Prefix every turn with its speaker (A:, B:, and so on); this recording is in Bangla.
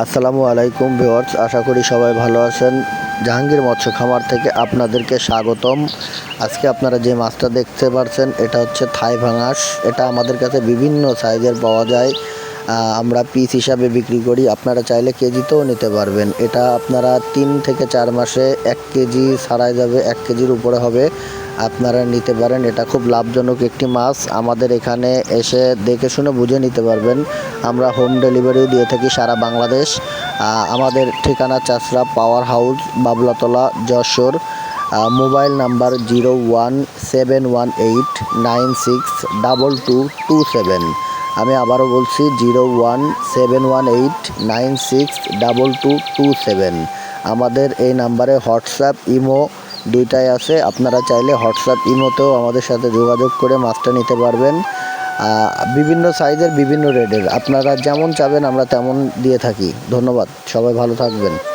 A: আসসালামু আলাইকুম ভিওয়ার্স আশা করি সবাই ভালো আছেন। জাহাঙ্গীর মৎস্য খামার থেকে আপনাদেরকে স্বাগতম। আজকে আপনারা যে মাছটা দেখতে পাচ্ছেন এটা হচ্ছে থাই ভাঙাস এটা আমাদের কাছে বিভিন্ন সাইজের পাওয়া যায়। আমরা পিস হিসাবে বিক্রি করি। আপনারা চাইলে কেজিতেও নিতে পারবেন। এটা আপনারা তিন থেকে চার মাসে এক কেজি ছাড়াই যাবে, এক কেজির উপরে হবে। আপনারা নিতে পারেন। এটা খুব লাভজনক একটি মাছ। আমাদের এখানে এসে দেখে শুনে বুঝে নিতে পারবেন। আমরা হোম ডেলিভারিও দিয়ে থাকি সারা বাংলাদেশ। আমাদের ঠিকানা Chashra power house Bablatala, Jessore. Mobile number zero one seven one eight nine six double two two seven আমি আবারও বলছি zero one seven one eight nine six double two two seven আমাদের এই নাম্বারে হোয়াটসঅ্যাপ ইমো দুইটাই আছে। আপনারা চাইলে হোয়াটসঅ্যাপ ইমোতেও আমাদের সাথে যোগাযোগ করে মাছটা নিতে পারবেন। বিভিন্ন সাইজের বিভিন্ন রেডের আপনারা যেমন চাবেন, আমরা তেমন দিয়ে থাকি। ধন্যবাদ। সবাই ভালো থাকবেন।